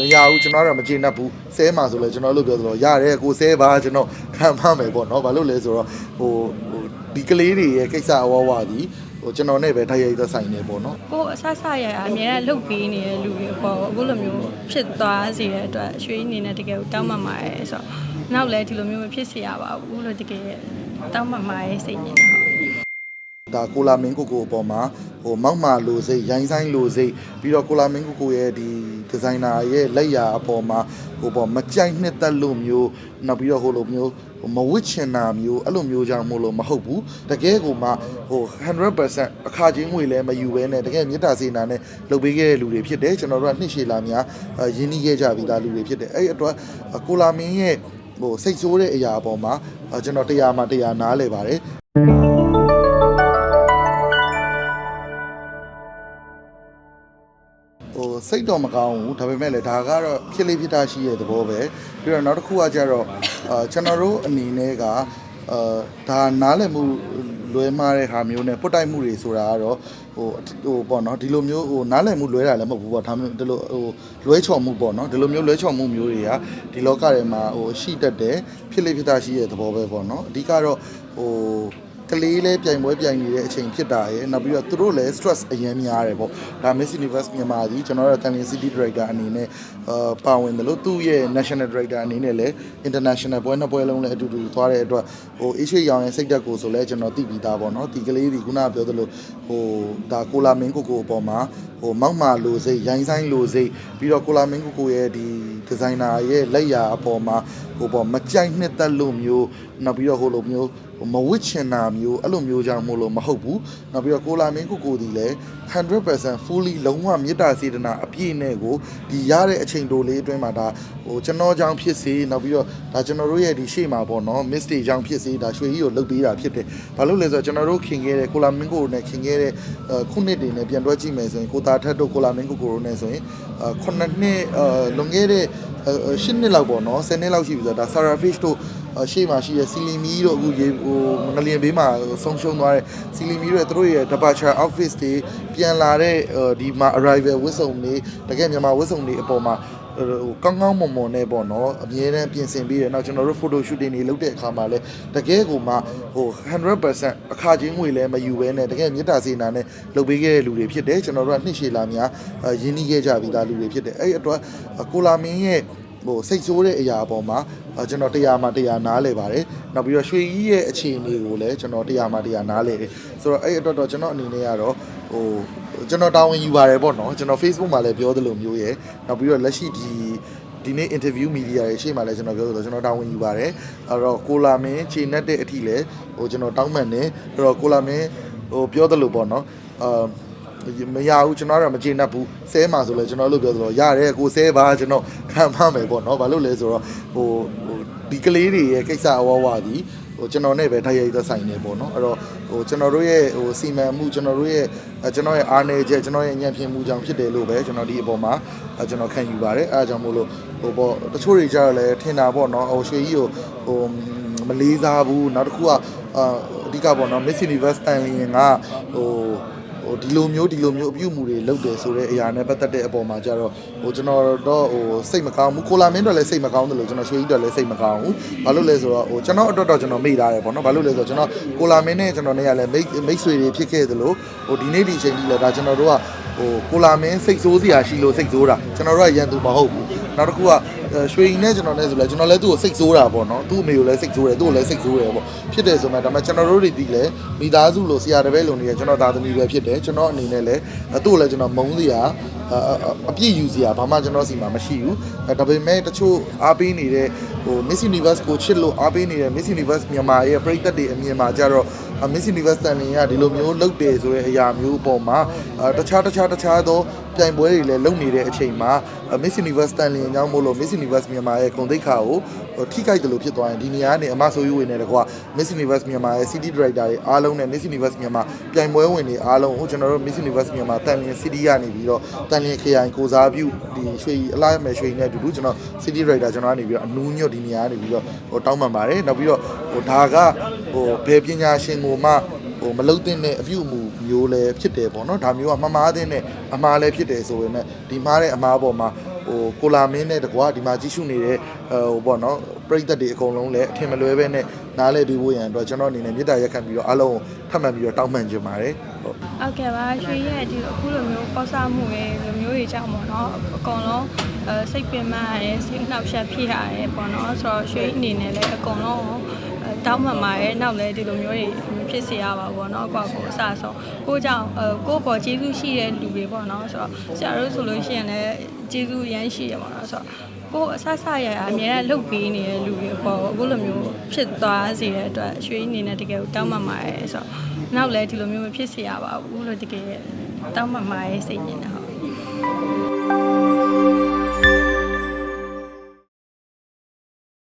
မရဘူးကျွန်တော်ကတော့မကျေနပ်ဘူးဆဲမှာဆိုလဲကျွန်တော်လို့ပြောသလိုရတယ်ကိုဆဲပါကျွန်တော်ခံမမယ်ပေါ့နော်ဘာလို့လဲဆိုတော့ဟိုဟိုဒီကလေးတွေရဲ့ကိစ္စအဝဝဒီဟိုကျွန်တော်နဲ့ပဲတိုက်ရိုက်သက်ဆိုင်နေပေါ့နော်ကိုအဆဆရရအများနဲ့လှုပ်ပေးနေတဲ့လူတွေပေါ့အခုလိုမျိုးဖြစ်သွားစေတဲ့အတွက်ရွှေအနေနဲ့တကယ်ကိုတောင်းပန်ပါတယ်ဆိုတော့နောက်လည်းဒီလိုမျိုးမဖြစ်စေရပါဘူးလို့တကယ်တောင်းပန်ပါတယ်စိတ်ညစ်တာဟုတ် ဒါကိုလာမင်းကိုကိုအပေါ်မှာဟိုမောက်မာလိုစိတ်ရိုင်းဆိုင်လိုစိတ်ပြီးတော့ကိုလာမင်းကိုကိုရဲ့ဒီဒီဇိုင်နာရဲ့လက်ရာအပေါ်မှာဟိုပေါ်မကြိုက်နှစ်သက်လို့မျိုးနောက်ပြီးတော့ဟိုလိုမျိုးဟိုမဝစ်ချင်တာမျိုးအဲ့လိုမျိုးကြောင့်မို့လို့မဟုတ်ဘူးတကယ်ကိုမှဟို100%အခါချင်းငွေလည်းမယူဘဲနဲ့တကယ်မေတ္တာစေနာနဲ့လုပ်ပေးခဲ့တဲ့လူတွေဖြစ်တယ်ကျွန်တော်တို့ကနှစ်ရှည်လာများအဲရင်းနှီးခဲ့ကြပြီးသားလူတွေဖြစ်တယ်အဲ့ဒီအတွက်ကိုလာမင်းရဲ့ဟိုစိတ်ဆိုးတဲ့အရာအပေါ်မှာအဲကျွန်တော်တရားမှတရားနားလဲပါတယ် စိတ်တော့မကောင်းဘူးဒါပေမဲ့လည်းဒါကတော့ဖြစ်လေးဖြစ်တာရှိရဲ့သဘောပဲပြီးတော့နောက်တစ်ခုကကြတော့အာကျွန်တော်တို့အနေနဲ့ကအာဒါနားလည်မှုလွဲမှားတဲ့ဟာမျိုးနဲ့ပုတ်တိုက်မှုတွေဆိုတာကတော့ဟိုဟိုပေါ့နော်ဒီလိုမျိုးဟိုနားလည်မှုလွဲတာလည်းမဟုတ်ဘူးပေါ့ဒါမျိုးဒီလိုဟိုလွဲချော်မှုပေါ့နော်ဒီလိုမျိုးလွဲချော်မှုမျိုးတွေကဒီလောကထဲမှာဟိုရှိတတ်တယ်ဖြစ်လေးဖြစ်တာရှိရဲ့သဘောပဲပေါ့နော်အဓိကတော့ဟို ကလေးလည်းပြိုင်ပွဲပြိုင်နေတဲ့အချိန်ဖြစ်တာရယ်နောက်ပြီးတော့သူတို့လည်း stress အရင်များတယ်ပေါ့ဒါ Miss Universe မြန်မာကြီးကျွန်တော်တို့ Talent City Director အနေနဲ့အာပါဝင်တယ်လို့သူ့ရဲ့ National Director အနေနဲ့လည်း International ပွဲနှစ်ပွဲလုံးလည်းအတူတူသွားတဲ့အတွက်ဟို Asia ရောင်ရဲ့စိတ်ဓာတ်ကိုဆိုလဲကျွန်တော်သိပြီးသားပေါ့နော်ဒီကလေးဒီခုနကပြောသလိုဟိုဒါကိုလာမင်းကိုကိုအပေါ်မှာဟိုမောက်မာလိုစိတ်ရိုင်းဆိုင်လိုစိတ်ပြီးတော့ကိုလာမင်းကိုကိုရဲ့ဒီဒီဇိုင်နာရဲ့လက်ရာအပေါ်မှာဟိုပေါ်မကြိုက်နှစ်သက်လို့မျိုး နောက်ပြီးတော့ဟိုလိုမျိုးမဝစ်ချင်တာမျိုးအဲ့လိုမျိုးကြောင့်မို့လို့မဟုတ်ဘူးနောက်ပြီးတော့ကိုလာမင်းကိုကိုဒီလည်း100% fully လုံးဝမေတ္တာစေတနာအပြည့်နဲ့ကိုဒီရတဲ့အချိန်တိုလေးအတွင်းမှာဒါဟိုကျွန်တော်ကြောင့်ဖြစ်စေနောက်ပြီးတော့ဒါကျွန်တော်တို့ရဲ့ဒီရှေ့မှာပေါ့နော် mistake ကြောင့်ဖြစ်စေဒါရွှေကြီးကိုလှုပ်ပေးတာဖြစ်တယ်ဘာလို့လဲဆိုတော့ကျွန်တော်တို့ခင်ခဲ့တဲ့ကိုလာမင်းကိုနဲ့ခင်ခဲ့တဲ့အဲခုနှစ်တွေနဲ့ပြန်တွဲကြည့်မယ်ဆိုရင်ကိုတာထက်တို့ကိုလာမင်းကိုကိုတို့နဲ့ဆိုရင်အဲခုနှစ်နှစ်အဲလွန်ခဲ့တဲ့အဲရှစ်နှစ်လောက်ပေါ့နော်10နှစ်လောက်ရှိပြီဆိုတော့ဒါ Sarah Fish တို့အရှိမှရှိရဲ့စီလီမီတို့အခုရေဟိုငလျင်ဘေးမှာဆုံးရှုံးသွားတဲ့စီလီမီတို့ရဲ့သူတို့ရဲ့ departure outfit တွေပြန်လာတဲ့ဒီမှာ arrival ဝတ်စုံတွေတကယ်မြန်မာဝတ်စုံတွေအပေါ်မှာဟို ကောင်းကောင်းမွန်မွန်နဲ့ပေါ့နော်အမြဲတမ်းပြင်ဆင်ပြီးရနောက်ကျွန်တော်တို့ photo shooting တွေလုပ်တဲ့အခါမှာလဲတကယ်ကိုမှဟို100%အခါချင်းငွေလည်းမယူဘဲနဲ့တကယ်မေတ္တာစေနာနဲ့လုပ်ပေးခဲ့တဲ့လူတွေဖြစ်တယ်ကျွန်တော်တို့ကနှစ်ရှည်လာများရင်းနှီးခဲ့ကြပြီးသားလူတွေဖြစ်တယ်အဲ့ဒီအတွက်ကိုလာမင်းရဲ့ ဟိုစိတ်ဆိုးတဲ့အရာအပေါ်မှာအာကျွန်တော်တရားမှတရားနားလဲပါတယ်နောက်ပြီးတော့ရွှေကြီးရဲ့အခြေအနေကိုလည်းကျွန်တော်တရားမှတရားနားလဲတယ်ဆိုတော့အဲ့အတွက်တော့ကျွန်တော်အနေနဲ့ကတော့ဟိုကျွန်တော်တာဝန်ယူပါတယ်ပေါ့နော်ကျွန်တော် Facebook မှာလည်းပြောသလိုမျိုးရယ်နောက်ပြီးတော့လက်ရှိဒီဒီနေ့ interview media ရဲ့ရှေ့မှာလည်းကျွန်တော်ပြောသလိုကျွန်တော်တာဝန်ယူပါတယ်အဲ့တော့ကိုလာမင်းခြေနဲ့တဲ့အထိလည်းဟိုကျွန်တော်တောင်းပန်နေအဲ့တော့ကိုလာမင်းဟိုပြောသလိုပေါ့နော်အာ မရဘူးကျွန်တော်ကတော့မကျေနပ်ဘူးဆဲမှာဆိုလဲကျွန်တော်လို့ပြောသလိုရတယ်ကိုဆဲပါကျွန်တော်ခံမမယ်ပေါ့နော်ဘာလို့လဲဆိုတော့ဟိုဟိုဒီကလေးတွေရဲ့ကိစ္စအဝဝဒီဟိုကျွန်တော်နဲ့ပဲတိုက်ရိုက်သက်ဆိုင်နေပေါ့နော်အဲ့တော့ဟိုကျွန်တော်တို့ရဲ့ဟိုစီမံမှုကျွန်တော်တို့ရဲ့အဲကျွန်တော်ရဲ့အားနည်းချက်ကျွန်တော်ရဲ့ညံ့ဖျင်းမှုကြောင့်ဖြစ်တယ်လို့ပဲကျွန်တော်ဒီအပေါ်မှာအဲကျွန်တော်ခံယူပါတယ်အဲအကြောင်းမို့လို့ဟိုပေါ့တချို့တွေကြတော့လဲထင်တာပေါ့နော်ဟိုရွှေကြီးကိုဟိုမလေးစားဘူးနောက်တစ်ခုကအာအဓိကပေါ့နော် Miss Universe တန်လျင်ကဟို ဟိုဒီလိုမျိုးဒီလိုမျိုးအပြုတ်မှုတွေလုပ်တယ်ဆိုတဲ့အရာနဲ့ပတ်သက်တဲ့အပေါ်မှာကျတော့ဟိုကျွန်တော်တော့ဟိုစိတ်မကောင်းဘူးကိုလာမင်းတော့လည်းစိတ်မကောင်းတယ်လို့ကျွန်တော်ရွှေကြီးတော့လည်းစိတ်မကောင်းဘူးဘာလို့လဲဆိုတော့ဟိုကျွန်တော်အတွက်တော့ကျွန်တော်မေ့ထားတယ်ပေါ့နော်ဘာလို့လဲဆိုတော့ကျွန်တော်ကိုလာမင်းနဲ့ကျွန်တော်နဲ့ကလည်းမိတ်မိတ်ဆွေတွေဖြစ်ခဲ့သလိုဟိုဒီနေ့ဒီအချိန်ကြီးလည်းဒါကျွန်တော်တို့ကဟိုကိုလာမင်းစိတ်ဆိုးစရာရှိလို့စိတ်ဆိုးတာကျွန်တော်တို့ကရန်သူမဟုတ်ဘူး နောက်တစ်ခုကရွှေရင်နဲ့ကျွန်တော်နဲ့ဆိုလဲကျွန်တော်လည်းသူ့ကိုစိတ်ဆိုးတာပေါ့နော်သူ့အမေကိုလည်းစိတ်ဆိုးတယ်သူ့ကိုလည်းစိတ်ဆိုးတယ်ပေါ့ဖြစ်တယ်ဆိုမှဒါပေမဲ့ကျွန်တော်တို့တွေဒီလဲမိသားစုလို့ဆရာတပည့်လုံနေရကျွန်တော်သားသမီးပဲဖြစ်တယ်ကျွန်တော်အနေနဲ့လည်းသူ့ကိုလည်းကျွန်တော်မုန်းစရာအပြည့်ယူစရာဘာမှကျွန်တော်စီမှာမရှိဘူးဒါပေမဲ့တချို့အားပေးနေတဲ့ဟို Miss Universe ကိုချစ်လို့အားပေးနေတဲ့ Miss Universe မြန်မာရဲ့ပရိသတ်တွေအမြင်မှာကြတော့ Miss Universe တန်လင်ကဒီလိုမျိုးလုပ်တယ်ဆိုတဲ့အရာမျိုးအပေါ်မှာတခြားတခြားတခြားသော ပြိုင်ပွဲတွေလည်းလုပ်နေတဲ့အချိန်မှာ Miss Universe တန်လင်အကြောင်းမို့လို့ Miss Universe မြန်မာရဲ့ဂုဏ်သိက္ခာကိုထိခိုက်တယ်လို့ဖြစ်သွားရင်ဒီနေရာကနေအမဆိုးရွေးနေတယ်ကွာ Miss Universe မြန်မာရဲ့ City Director တွေအားလုံးနဲ့ Miss Universe မြန်မာပြိုင်ပွဲဝင်တွေအားလုံးကိုကျွန်တော်တို့ Miss Universe မြန်မာတန်လင် City ကနေပြီးတော့တန်လင်ခရိုင်ကိုစားပြုဒီရွှေအလားမဲ့ရွှေနဲ့အတူတူကျွန်တော် City Director ကျွန်တော်ကနေပြီးတော့အနူးညွတ်ဒီနေရာကနေပြီးတော့ဟိုတောင်းပန်ပါတယ်နောက်ပြီးတော့ဟိုဒါကဟိုဘယ်ပညာရှင်ကိုမှ ဟိုမလုတ်တဲ့အပြုအမူမျိုးလည်းဖြစ်တယ်ပေါ့နော်ဒါမျိုးကမမားတဲ့အမှားလည်းဖြစ်တယ်ဆိုပေမဲ့ဒီမှားတဲ့အမှားပေါ်မှာဟဟိုကိုလာမင်းနဲ့တကွာဒီမှာကြီးစုနေတဲ့ဟိုပေါ့နော်ပရိသတ်တွေအကုန်လုံးလည်းအထင်မလွဲပဲနဲ့နားလဲပြီးဖို့ရန်အတွက်ကျွန်တော်အနေနဲ့မေတ္တာရက်ခံပြီးတော့အားလုံးကိုထပ်မံပြီးတော့တောင်းပန်ချင်ပါတယ်ဟုတ်ဟုတ်ကဲ့ပါရွှေရဲ့ဒီလိုအခုလိုမျိုးပေါ့ဆမှုရဲ့လိုမျိုးတွေကြောင့်ပေါ့နော်အကောင်လုံးအဲစိတ်ပင်ပန်းရတယ်စိတ်နှောက်ယှက်ဖြစ်ရတယ်ပေါ့နော်ဆိုတော့ရွှေအနေနဲ့လည်းအကောင်လုံးအဲ တောင်းပန်ပါရဲ့နောက်လည်းဒီလိုမျိုးတွေမဖြစ်စေရပါဘူးပေါ့နော်ကိုယ့်ကိုယ်အစားဆုံးကိုကြောင့်အဲကိုယ့်ပေါ်ကျေးဇူးရှိတဲ့လူတွေပေါ့နော်ဆိုတော့ဆရာတို့ဆိုလို့ရှိရင်လည်းကျေးဇူးရမ်းရှိရပါတော့ဆိုတော့ကိုယ်အဆဆရရအများနဲ့လှုပ်ပေးနေတဲ့လူတွေပေါ့အခုလိုမျိုးဖြစ်သွားစေတဲ့အတွက်ရွှေအနေနဲ့တကယ်ကိုတောင်းပန်ပါရဲ့ဆိုတော့နောက်လည်းဒီလိုမျိုးမဖြစ်စေရပါဘူးလို့တကယ်တောင်းပန်ပါရဲ့စိတ်ညစ်တာဟုတ်